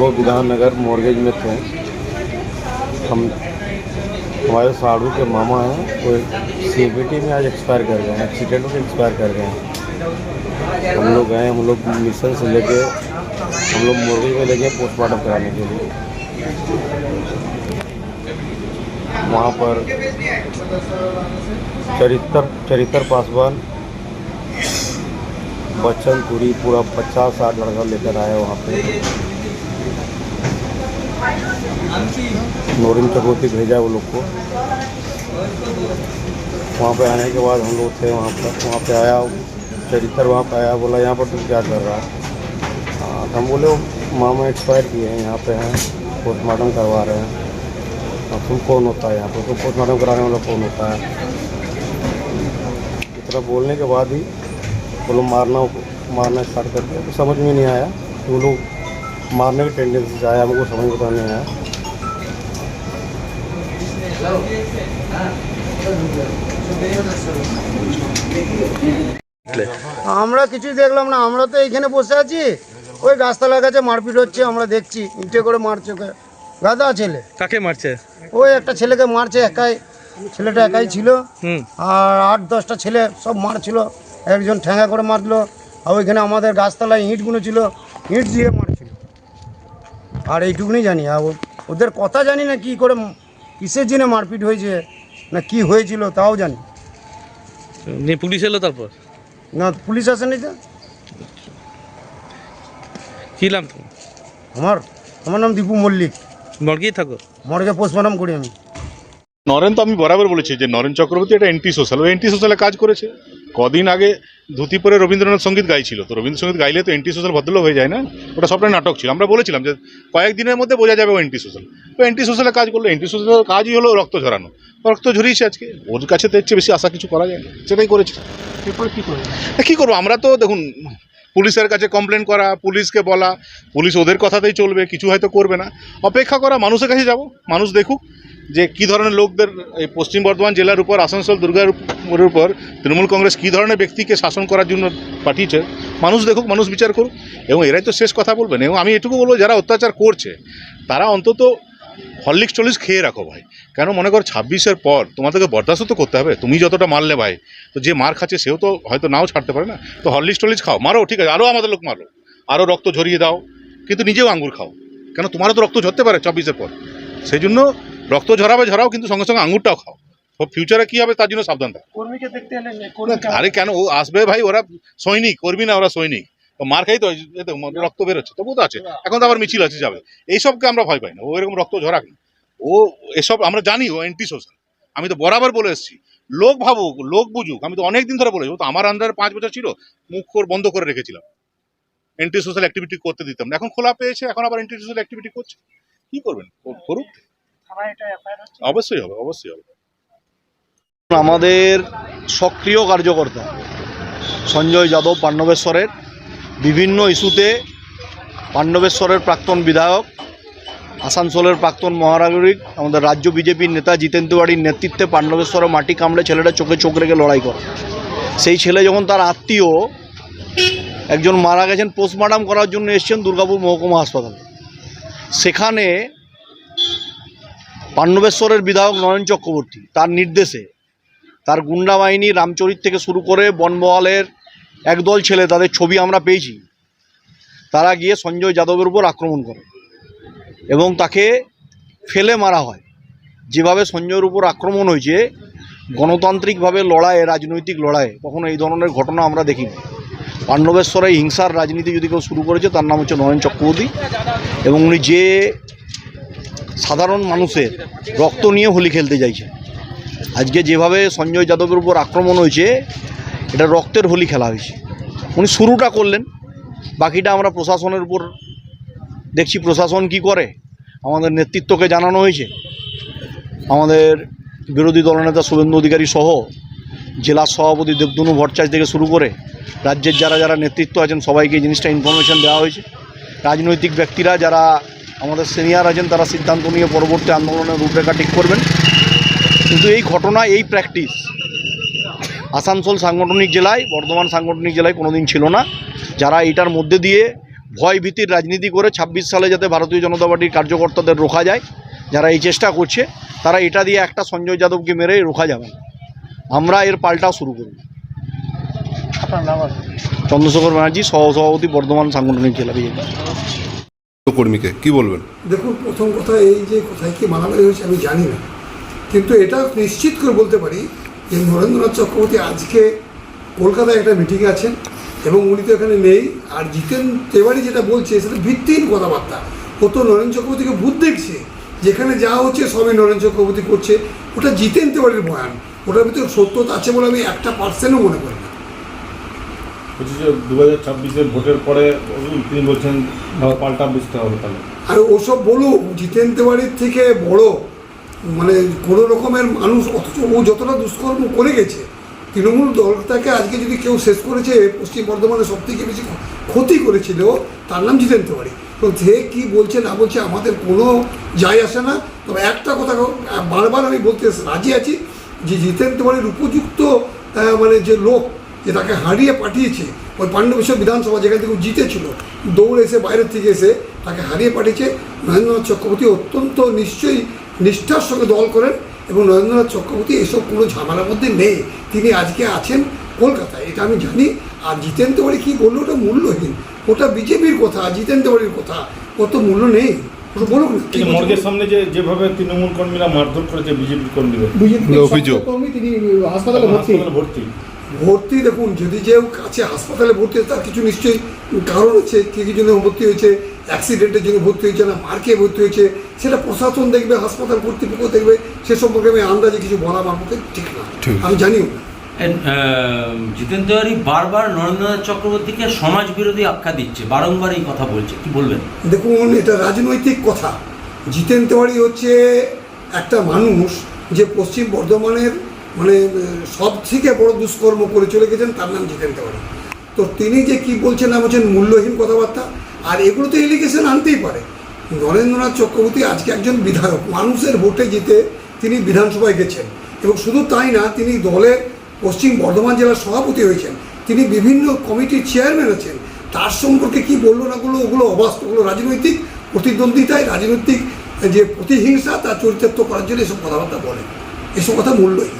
लोग विधाननगर मॉर्गेज में थे। हम, हमारे साड़ू के मामा हैं, वो सी में आज एक्सपायर कर गए हैं एक्सीडेंट में एक्सपायर कर गए हैं। हम लोग गए, हम लोग मिशन से लेके, हम लोग मुर्गी में लेके पोस्टमार्टम कराने के लिए। वहाँ पर चरित्र चरित्र पासवान, बच्चन पूरी पूरा पचास साठ लड़का लेकर आए वहाँ पे। नोरिन चकोती भेजा वो लोग को। वहाँ पे आने के बाद हम लोग थे वहाँ पर, वहाँ पे आया, चरित्र वहाँ पे आया, बोला यहाँ पर तुम क्या कर रहा है? तो हम बोले, "वो मामा एक्सपायर किए हैं, यहाँ पे हैं पोस्टमार्टम करवा रहे हैं। अब तुम कौन होता है यहाँ पर तो पोस्टमार्टम कराने वाला कौन होता है? इतना बोलने के बाद ही वो लोग मारना मारना स्टार्ट कर दिया। तो समझ में नहीं आया वो लोग मारने की टेंडेंसी से आया हमको समझ में तो नहीं आया আমরা কিছুই দেখলাম না আমরা তো এইখানে বসে আছি ওই গাছতলার কাছে মারপিট হচ্ছে আমরা দেখছি ইটে করে মারছে ওকে গাদা ছেলে কাকে মারছে ওই একটা ছেলেকে মারছে একাই ছেলেটা একাই ছিল হুম আর আট দশটা ছেলে সব মারছিল একজন ঠ্যাঙ্গা করে মারলো আর ওইখানে আমাদের গাছতলায় ইঁটগুলো ছিল ইঁট দিয়ে মারছিল আর এইটুকুনি জানি আর ও- ওদের কথা জানি না কি করে কিসের জন্য মারপিট হয়েছে না কি হয়েছিল তাও জানি। নিয়ে পুলিশ এলো তারপর? না পুলিশ আসেনি তো। কি নাম আমার আমার নাম দীপু মল্লিক। মর্গেই থাকো। মর্গে পোস্টমর্টম করি আমি। নরেন তো আমি বরাবর বলেছি যে নরেন চক্রবর্তী একটা এন্টি সোশ্যাল ও এন্টি সোশ্যালে কাজ করেছে। কদিন আগে ধুতি পরে রবীন্দ্রনাথ সংগীত গাইছিল। তো রবীন্দ্রসঙ্গীত গাইলে তো এন্টি সোশ্যাল ভদ্রলোক হয়ে যায় না? ওটা সবটাই নাটক ছিল। আমরা বলেছিলাম যে কয়েকদিনের মধ্যে বোঝা যাবে ও এন্টি সোশ্যাল। তো এন্টি সোশ্যালে কাজ করল। এন্টি সোশ্যালের কাজই হলো রক্ত ঝরানো। রক্ত ঝরিয়েছে আজকে। ওর কাছে তো এর চেয়ে বেশি আশা কিছু করা যায় না। সেটাই করেছে। কী করব? আমরা তো দেখুন পুলিশের কাছে কমপ্লেন করা পুলিশকে বলা পুলিশ ওদের কথাতেই চলবে কিছু হয়তো করবে না। অপেক্ষা করা মানুষের কাছে যাব। মানুষ দেখুক যে কী ধরনের লোকদের এই পশ্চিম বর্ধমান জেলার উপর, আসানসোল দুর্গার উপর তৃণমূল কংগ্রেস কী ধরনের ব্যক্তিকে শাসন করার জন্য পাঠিয়েছে? মানুষ দেখুক, মানুষ বিচার করুক। এবং এরাই তো শেষ কথা বলবেন। এবং আমি এটুকু বলব, যারা অত্যাচার করছে, তারা অন্তত হরলিক্স টলিক্স খেয়ে রাখো ভাই। কেন মনে করো ছাব্বিশের পর তোমাদেরকে বরদাস্ত তো করতে হবে। তুমি যতটা মারলে ভাই, তো যে মার খাচ্ছে সেও তো হয়তো নাও ছাড়তে পারে না। তো হরলিক্স টলিক্স খাও, মারো, ঠিক আছে। আরও আমাদের লোক মারো। আরও রক্ত ঝরিয়ে দাও। কিন্তু নিজেও আঙ্গুর খাও। কেন তোমারও তো রক্ত ঝরতে পারে চব্বিশের পর। সেই জন্য রক্ত ঝরাবে ঝরাও কিন্তু সঙ্গে সঙ্গে আঙ্গুরটাও খাও। ফিউচারে কি হবে তার জন্য সাবধান থাকো। কর্মীকে দেখতে আরে কেন? ও আসবে ভাই ওরা সৈনিক কর্মী না ওরা সৈনিক। মার খাই তো রক্ত বেরোচ্ছে তবু তো আছে। এখন তো আবার মিছিল আছে যাবে। এইসবকে আমরা ভয় পাই না। ও এরকম রক্ত ঝরাক না। ও এসব আমরা জানি ও অ্যান্টি সোশ্যাল আমি তো বরাবর বলে এসেছি। লোক ভাবুক লোক বুঝুক। আমি তো অনেক দিন ধরে বলেছি ও তো আমার আন্ডারে পাঁচ বছর ছিল। মুখ বন্ধ করে রেখেছিলাম। অ্যান্টি সোশ্যাল অ্যাক্টিভিটি করতে দিতাম। না এখন খোলা পেয়েছে এখন আবার অ্যান্টি সোশ্যাল অ্যাক্টিভিটি করছে। কি করবেন? করুক। অবশ্যই হবে অবশ্যই হবে। আমাদের সক্রিয় কার্যকর্তা সঞ্জয় যাদব পাণ্ডবেশ্বরের বিভিন্ন ইস্যুতে পাণ্ডবেশ্বরের প্রাক্তন বিধায়ক আসানসোলের প্রাক্তন মহানাগরিক আমাদের রাজ্য বিজেপির নেতা জিতেন তিওয়ারির নেতৃত্বে পাণ্ডবেশ্বরে মাটি কামড়ে ছেলেটা চোখে চোখ রেখে লড়াই করে। সেই ছেলে যখন তার আত্মীয় একজন মারা গেছেন পোস্টমর্টম করার জন্য এসছেন দুর্গাপুর মহকুমা হাসপাতালে। সেখানে পাণ্ডবেশ্বরের বিধায়ক নয়ন চক্রবর্তী, তার নির্দেশে তার গুন্ডা বাহিনী রামচরিত থেকে শুরু করে বনমহলের একদল ছেলে, তাদের ছবি আমরা পেয়েছি। তারা গিয়ে সঞ্জয় যাদবের উপর আক্রমণ করে এবং তাকে ফেলে মারা হয়। যেভাবে সঞ্জয়ের উপর আক্রমণ হয়েছে, গণতান্ত্রিকভাবে লড়াইয়ে, রাজনৈতিক লড়াইয়ে, কখনো এই ধরনের ঘটনা আমরা দেখিনি। পাণ্ডবেশ্বরে হিংসার রাজনীতি যদি কেউ শুরু করেছে, তার নাম হচ্ছে নয়ন চক্রবর্তী এবং উনি যে সাধারণ মানুষের রক্ত নিয়ে হোলি খেলতে চাইছে আজকে যেভাবে সঞ্জয় যাদবের উপর আক্রমণ হয়েছে, এটা রক্তের হোলি খেলা হয়েছে। উনি শুরুটা করলেন, বাকিটা আমরা প্রশাসনের উপর দেখছি, প্রশাসন কি করে? আমাদের নেতৃত্বকে জানানো হয়েছে। আমাদের বিরোধী দলনেতা শুভেন্দু অধিকারী সহ জেলা সভাপতি দেবদনু ভট্টাচার্য থেকে শুরু করে রাজ্যের যারা যারা নেতৃত্ব আছেন, সবাইকে জিনিসটা ইনফরমেশন দেওয়া হয়েছে। রাজনৈতিক ব্যক্তিরা যারা আমাদের সিনিয়র আছেন তারা সিদ্ধান্ত নিয়ে পরবর্তী আন্দোলনের রূপরেখা ঠিক করবেন। কিন্তু এই ঘটনা এই প্র্যাকটিস আসানসোল সাংগঠনিক জেলায় বর্ধমান সাংগঠনিক জেলায় কোনোদিন ছিল না। যারা এটার মধ্যে দিয়ে ভয় ভীতির রাজনীতি করে ছাব্বিশ সালে যাতে ভারতীয় জনতা পার্টির কার্যকর্তাদের রোখা যায় যারা এই চেষ্টা করছে তারা এটা দিয়ে একটা সঞ্জয় যাদবকে মেরে রোখা যাবে না। আমরা এর পাল্টাও শুরু করব। চন্দ্রশেখর ব্যানার্জি সহসভাপতি বর্ধমান সাংগঠনিক জেলা বিজেপি। কর্মীকে, কি বলবেন? দেখুন, প্রথম কথা এই যে কোথায় কি মারামারি হয়েছে আমি জানি না। কিন্তু এটা নিশ্চিত করে বলতে পারি যে নরেন্দ্রনাথ চক্রবর্তী আজকে কলকাতায় একটা মিটিংয়ে আছেন এবং উনি তো এখানে নেই। আর জিতেন তেওয়ারি যেটা বলছে, সেটা ভিত্তিহীন কথাবার্তা। ও তো নরেন চক্রবর্তীকে ভূত দেখছে। যেখানে যা হচ্ছে সবই নরেন্দ্র চক্রবর্তী করছে। ওটা জিতেন তেওয়ারির বয়ান। ওটার ভিতরে সত্যতা আছে বলে আমি একটা পার্সেন্টও মনে করি না। বলছি যে দু হাজার ছাব্বিশের ভোটের পরে তিনি বলছেন পাল্টা বুঝতে হবে তাহলে। আর ওসব বলুক জিতেন তেওয়ারির থেকে বড়। মানে কোনো রকমের মানুষ, অথচ ও যতটা দুষ্কর্ম করে গেছে, তৃণমূল দলটাকে আজকে যদি কেউ শেষ করেছে, পশ্চিম বর্ধমানে সব থেকে বেশি ক্ষতি করেছিল, তার নাম জিতেন তেওয়ারি তো সে কী বলছে, না বলছে, আমাদের কোনো যায় আসে না। তবে একটা কথা বারবার আমি বলতে রাজি আছি যে জিতেন তেওয়ারির উপযুক্ত মানে যে লোক যে তাকে হারিয়ে পাঠিয়েছে ওই পাণ্ডবেশ্বর বিধানসভা যেখান থেকে জিতেছিল দৌড়ে এসে বাইরের থেকে এসে তাকে হারিয়ে পাঠিয়েছে। নরেন্দ্রনাথ চক্রবর্তী অত্যন্ত নিশ্চয়ই নিষ্ঠার সঙ্গে দল করেন এবং নরেন্দ্রনাথ চক্রবর্তী এসব কোনো ঝামেলার মধ্যে নেই। তিনি আজকে আছেন কলকাতায় এটা আমি জানি। আর জিতেন তেওয়ারি কী বলল ওটা মূল্যহীন। ওটা বিজেপির কথা জিতেন তেওয়ারির কথা ও তো মূল্য নেই। ওটা বলুক না এই যে মর্গের সামনে যে যেভাবে তৃণমূল কর্মীরা মারধর করেছে বিজেপির কর্মীদের। কর্মী তিনি হাসপাতালে ভর্তি। ভর্তি দেখুন যদি কেউ কাছে হাসপাতালে ভর্তি হয়েছে তার কিছু নিশ্চয়ই কারণ আছে কে কি জন্য ভর্তি হয়েছে অ্যাক্সিডেন্টের জন্য ভর্তি হয়েছে না মার্কে ভর্তি হয়েছে সেটা প্রশাসন দেখবে হাসপাতাল কর্তৃপক্ষ দেখবে সে সম্পর্কে আমি আন্দাজে কিছু বলা আমার পক্ষে ঠিক না। ঠিক। আমি জানিও না। জিতেন তেওয়ারি বারবার নরেন্দ্রনাথ চক্রবর্তীকে সমাজ বিরোধী আখ্যা দিচ্ছে বারংবার এই কথা বলছে কি বলবেন? দেখুন এটা রাজনৈতিক কথা। জিতেন তেওয়ারি হচ্ছে একটা মানুষ যে পশ্চিম বর্ধমানের মানে সব থেকে বড় দুষ্কর্ম করে চলে গেছেন তার নাম জিতেন তেওয়ারি তো তিনি যে কি বলছেন না বলছেন মূল্যহীন কথাবার্তা, আর এগুলো তো এলিগেশন আনতেই পারে। নরেন্দ্রনাথ চক্রবর্তী আজকে একজন বিধায়ক, মানুষের ভোটে জিতে তিনি বিধানসভায় গেছেন। এবং শুধু তাই না, তিনি দলের পশ্চিম বর্ধমান জেলার সভাপতি হয়েছেন, তিনি বিভিন্ন কমিটির চেয়ারম্যান আছেন। তার সম্পর্কে কি বলল না বলল, ওগুলো অবাস্তব, ওগুলো রাজনৈতিক প্রতিদ্বন্দ্বিতায়, রাজনৈতিক যে প্রতিহিংসা, তার চরিতার্থ করার জন্য এসব কথাবার্তা বলে। এসব কথা মূল্যহীন।